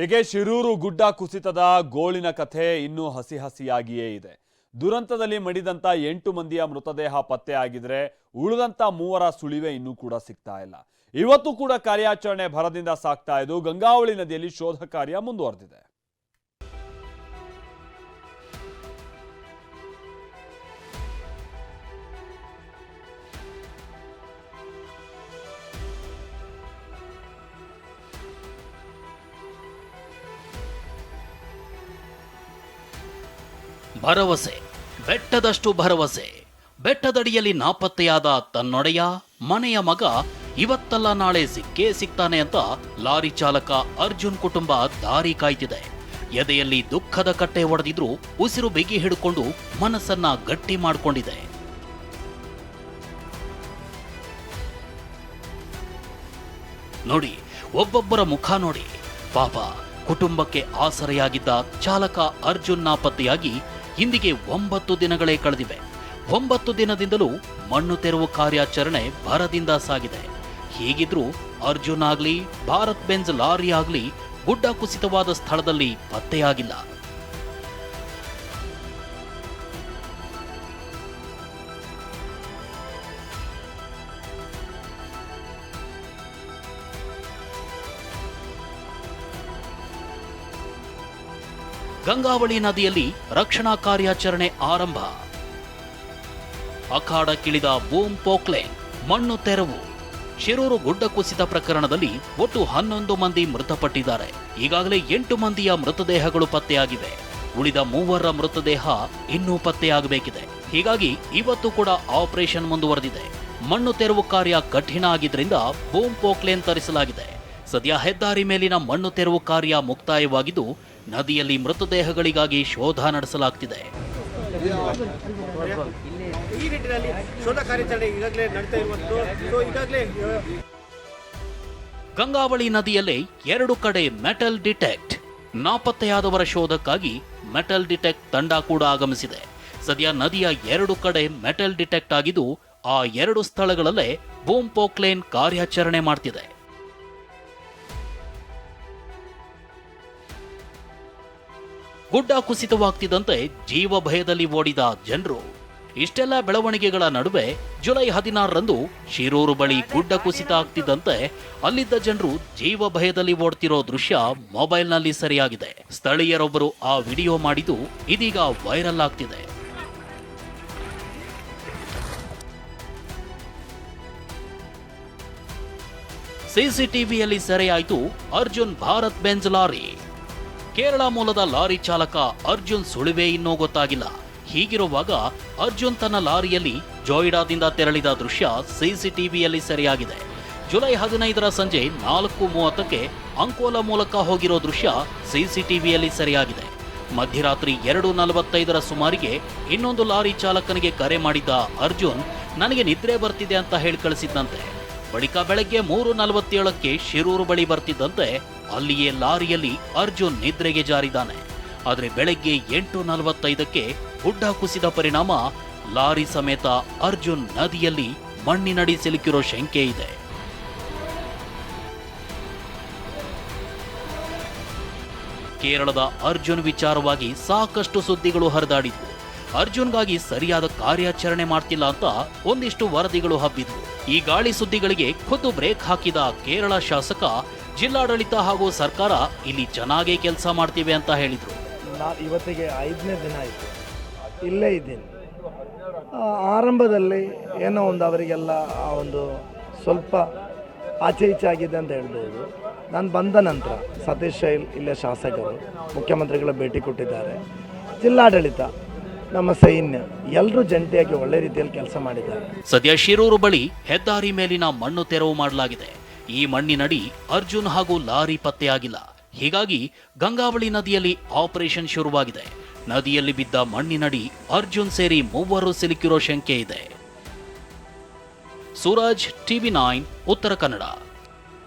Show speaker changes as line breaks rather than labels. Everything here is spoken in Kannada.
ಹೀಗೆ ಶಿರೂರು ಗುಡ್ಡ ಕುಸಿತದ ಗೋಳಿನ ಕಥೆ ಇನ್ನೂ ಹಸಿ ಹಸಿಯಾಗಿಯೇ ಇದೆ. ದುರಂತದಲ್ಲಿ ಮಡಿದಂತ ಎಂಟು ಮಂದಿಯ ಮೃತದೇಹ ಪತ್ತೆ ಆಗಿದ್ರೆ ಉಳಿದಂತ ಮೂವರ ಸುಳಿವೆ ಇನ್ನೂ ಕೂಡ ಸಿಗ್ತಾ ಇಲ್ಲ. ಇವತ್ತು ಕೂಡ ಕಾರ್ಯಾಚರಣೆ ಭರದಿಂದ ಸಾಗ್ತಾ ಇದ್ದು ಗಂಗಾವಳಿ ನದಿಯಲ್ಲಿ ಶೋಧ ಕಾರ್ಯ ಮುಂದುವರೆದಿದೆ.
ಭರವಸೆ, ಬೆಟ್ಟದಷ್ಟು ಭರವಸೆ. ಬೆಟ್ಟದಡಿಯಲ್ಲಿ ನಾಪತ್ತೆಯಾದ ತನ್ನೊಡೆಯ ಮನೆಯ ಮಗ ಇವತ್ತಲ್ಲ ನಾಳೆ ಸಿಕ್ಕೇ ಸಿಗ್ತಾನೆ ಅಂತ ಲಾರಿ ಚಾಲಕ ಅರ್ಜುನ್ ಕುಟುಂಬ ದಾರಿ ಕಾಯ್ತಿದೆ. ಎದೆಯಲ್ಲಿ ದುಃಖದ ಕಟ್ಟೆ ಒಡೆದಿದ್ರು ಉಸಿರು ಬಿಗಿ ಹಿಡ್ಕೊಂಡು ಮನಸ್ಸನ್ನ ಗಟ್ಟಿ ಮಾಡ್ಕೊಂಡಿದೆ. ನೋಡಿ, ಒಬ್ಬೊಬ್ಬರ ಮುಖ ನೋಡಿ. ಪಾಪ, ಕುಟುಂಬಕ್ಕೆ ಆಸರೆಯಾಗಿದ್ದ ಚಾಲಕ ಅರ್ಜುನ್ ನಾಪತ್ತೆಯಾಗಿ ಇಂದಿಗೆ ಒಂಬತ್ತು ದಿನಗಳೇ ಕಳೆದಿವೆ. ಒಂಬತ್ತು ದಿನದಿಂದಲೂ ಮಣ್ಣು ತೆರವು ಕಾರ್ಯಾಚರಣೆ ಭರದಿಂದ ಸಾಗಿದೆ. ಹೀಗಿದ್ರೂ ಅರ್ಜುನ್ ಆಗ್ಲಿ, ಭಾರತ್ ಬೆಂಜ್ ಲಾರಿ ಆಗ್ಲಿ ಗುಡ್ಡ ಕುಸಿತವಾದ ಸ್ಥಳದಲ್ಲಿ ಪತ್ತೆಯಾಗಿಲ್ಲ. ಗಂಗಾವಳಿ ನದಿಯಲ್ಲಿ ರಕ್ಷಣಾ ಕಾರ್ಯಾಚರಣೆ ಆರಂಭ. ಅಖಾಡಕ್ಕಿಳಿದ ಬೂಮ್ ಪೋಕ್ಲೇನ್ ಮಣ್ಣು ತೆರವು. ಶಿರೂರು ಗುಡ್ಡ ಕುಸಿತ ಪ್ರಕರಣದಲ್ಲಿ ಒಟ್ಟು ಹನ್ನೊಂದು ಮಂದಿ ಮೃತಪಟ್ಟಿದ್ದಾರೆ. ಈಗಾಗಲೇ ಎಂಟು ಮಂದಿಯ ಮೃತದೇಹಗಳು ಪತ್ತೆಯಾಗಿವೆ. ಉಳಿದ ಮೂವರ ಮೃತದೇಹ ಇನ್ನೂ ಪತ್ತೆಯಾಗಬೇಕಿದೆ. ಹೀಗಾಗಿ ಇವತ್ತು ಕೂಡ ಆಪರೇಷನ್ ಮುಂದುವರೆದಿದೆ. ಮಣ್ಣು ತೆರವು ಕಾರ್ಯ ಕಠಿಣ ಆಗಿದ್ದರಿಂದ ಬೂಮ್ ಪೋಕ್ಲೇನ್ ತರಿಸಲಾಗಿದೆ ಸದ್ಯ ಹೆದ್ದಾರಿ ಮೇಲಿನ ಮಣ್ಣು ತೆರವು ಕಾರ್ಯ ಮುಕ್ತಾಯವಾಗಿದ್ದು ನದಿಯಲ್ಲಿ ಮೃತದೇಹಗಳಿಗಾಗಿ ಶೋಧ ನಡೆಸಲಾಗ್ತಿದೆ.
ಈ ನಿಟ್ಟಿನಲ್ಲಿ ಶೋಧ ಕಾರ್ಯಾಚರಣೆ ಈಗಾಗಲೇ ನಡೀತಾ ಇರುವಂತದ್ದು ಸೊ ಈಗಾಗಲೇ
ಗಂಗಾವಳಿ ನದಿಯಲ್ಲಿ ಎರಡು ಕಡೆ ಮೆಟಲ್ ಡಿಟೆಕ್ಟ್. ನಾಪತ್ತೆಯಾದವರ ಶೋಧಕ್ಕಾಗಿ ಮೆಟಲ್ ಡಿಟೆಕ್ಟ್ ತಂಡ ಕೂಡ ಆಗಮಿಸಿದೆ. ಸದ್ಯ ನದಿಯ ಎರಡು ಕಡೆ ಮೆಟಲ್ ಡಿಟೆಕ್ಟ್ ಆಗಿದ್ದು ಆ ಎರಡು ಸ್ಥಳಗಳಲ್ಲೇ ಬೂಮ್ ಪೋಕ್ಲೇನ್ ಕಾರ್ಯಾಚರಣೆ ಮಾಡ್ತಿದೆ. ಗುಡ್ಡ ಕುಸಿತವಾಗ್ತಿದ್ದಂತೆ ಜೀವ ಭಯದಲ್ಲಿ ಓಡಿದ ಜನರು. ಇಷ್ಟೆಲ್ಲ ಬೆಳವಣಿಗೆಗಳ ನಡುವೆ ಜುಲೈ ಹದಿನಾರರಂದು ಶಿರೂರು ಬಳಿ ಗುಡ್ಡ ಕುಸಿತ ಆಗ್ತಿದ್ದಂತೆ ಅಲ್ಲಿದ್ದ ಜನರು ಜೀವ ಭಯದಲ್ಲಿ ಓಡ್ತಿರೋ ದೃಶ್ಯ ಮೊಬೈಲ್ನಲ್ಲಿ ಸರಿಯಾಗಿದೆ. ಸ್ಥಳೀಯರೊಬ್ಬರು ಆ ವಿಡಿಯೋ ಮಾಡಿದ್ದು ಇದೀಗ ವೈರಲ್ ಆಗ್ತಿದೆ. ಸಿಸಿಟಿವಿಯಲ್ಲಿ ಸೆರೆಯಾಯಿತು ಅರ್ಜುನ್ ಭಾರತ್ ಬೆಂಜ್ ಲಾರಿ. ಕೇರಳ ಮೂಲದ ಲಾರಿ ಚಾಲಕ ಅರ್ಜುನ್ ಸುಳಿವೆ ಇನ್ನೂ ಗೊತ್ತಾಗಿಲ್ಲ. ಹೀಗಿರುವಾಗ ಅರ್ಜುನ್ ತನ್ನ ಲಾರಿಯಲ್ಲಿ ಜೋಯಿಡಾದಿಂದ ತೆರಳಿದ ದೃಶ್ಯ ಸಿಸಿಟಿವಿಯಲ್ಲಿ ಸೆರೆಯಾಗಿದೆ. ಜುಲೈ ಹದಿನೈದರ ಸಂಜೆ ನಾಲ್ಕು ಮೂವತ್ತಕ್ಕೆ ಅಂಕೋಲ ಮೂಲಕ ಹೋಗಿರೋ ದೃಶ್ಯ ಸಿಸಿಟಿವಿಯಲ್ಲಿ ಸೆರೆಯಾಗಿದೆ. ಮಧ್ಯರಾತ್ರಿ ಎರಡು ನಲವತ್ತೈದರ ಸುಮಾರಿಗೆ ಇನ್ನೊಂದು ಲಾರಿ ಚಾಲಕನಿಗೆ ಕರೆ ಮಾಡಿದ್ದ ಅರ್ಜುನ್, ನನಗೆ ನಿದ್ರೆ ಬರ್ತಿದೆ ಅಂತ ಹೇಳಿ ಕಳಿಸಿದ್ದಂತೆ ಬಳಿಕ ಬೆಳಗ್ಗೆ ಮೂರು ನಲವತ್ತೇಳಕ್ಕೆ ಶಿರೂರು ಬಳಿ ಬರ್ತಿದ್ದಂತೆ ಅಲ್ಲಿಯೇ ಲಾರಿಯಲ್ಲಿ ಅರ್ಜುನ್ ನಿದ್ರೆಗೆ ಜಾರಿದ್ದಾನೆ. ಆದರೆ ಬೆಳಗ್ಗೆ ಎಂಟು ನಲವತ್ತೈದಕ್ಕೆ ಗುಡ್ಡ ಕುಸಿದ ಪರಿಣಾಮ ಲಾರಿ ಸಮೇತ ಅರ್ಜುನ್ ನದಿಯಲ್ಲಿ ಮಣ್ಣಿನಡಿ ಸಿಲುಕಿರೋ ಶಂಕೆ ಇದೆ. ಕೇರಳದ ಅರ್ಜುನ್ ವಿಚಾರವಾಗಿ ಸಾಕಷ್ಟು ಸುದ್ದಿಗಳು ಹರಿದಾಡಿದ್ವು. ಅರ್ಜುನ್ಗಾಗಿ ಸರಿಯಾದ ಕಾರ್ಯಾಚರಣೆ ಮಾಡ್ತಿಲ್ಲ ಅಂತ ಒಂದಿಷ್ಟು ವರದಿಗಳು ಹಬ್ಬಿದ್ವು. ಈ ಗಾಳಿ ಸುದ್ದಿಗಳಿಗೆ ಖುದ್ದು ಬ್ರೇಕ್ ಹಾಕಿದ ಕೇರಳ ಶಾಸಕ, ಜಿಲ್ಲಾಡಳಿತ ಹಾಗೂ ಸರ್ಕಾರ ಇಲ್ಲಿ ಚೆನ್ನಾಗೇ ಕೆಲಸ ಮಾಡ್ತೀವಿ ಅಂತ ಹೇಳಿದರು.
ನಾ ಇವತ್ತಿಗೆ ಐದನೇ ದಿನ ಆಯಿತು. ಇಲ್ಲೇ ಇದ್ದೀನಿ. ಆರಂಭದಲ್ಲಿ ಏನೋ ಒಂದು ಅವರಿಗೆಲ್ಲ ಆ ಒಂದು ಸ್ವಲ್ಪ ಆಚೆ ಈಚೆ ಆಗಿದೆ ಅಂತ ಹೇಳ್ಬೋದು. ನಾನು ಬಂದ ನಂತರ ಸತೀಶ್ ಶೈಲ್ ಇಲ್ಲೇ ಶಾಸಕರು, ಮುಖ್ಯಮಂತ್ರಿಗಳ ಭೇಟಿ ಕೊಟ್ಟಿದ್ದಾರೆ. ಜಿಲ್ಲಾಡಳಿತ ನಮ್ಮ ಸೈನ್ಯ ಎಲ್ಲರೂ ಜಂಟಿಯಾಗಿ ಒಳ್ಳೆ ರೀತಿಯಲ್ಲಿ ಕೆಲಸ ಮಾಡಿದ್ದಾರೆ.
ಸದ್ಯ ಶಿರೂರು ಬಳಿ ಹೆದ್ದಾರಿ ಮೇಲಿನ ಮಣ್ಣು ತೆರವು ಮಾಡಲಾಗಿದೆ. ಈ ಮಣ್ಣಿನಡಿ ಅರ್ಜುನ್ ಹಾಗೂ ಲಾರಿ ಪತ್ತೆಯಾಗಿಲ್ಲ. ಹೀಗಾಗಿ ಗಂಗಾವಳಿ ನದಿಯಲ್ಲಿ ಆಪರೇಷನ್ ಶುರುವಾಗಿದೆ. ನದಿಯಲ್ಲಿ ಬಿದ್ದ ಮಣ್ಣಿನಡಿ ಅರ್ಜುನ್ ಸೇರಿ ಮೂವರು ಸಿಲುಕಿರೋ ಶಂಕೆ ಇದೆ. Suraj, TV nine, Uttara Kannada.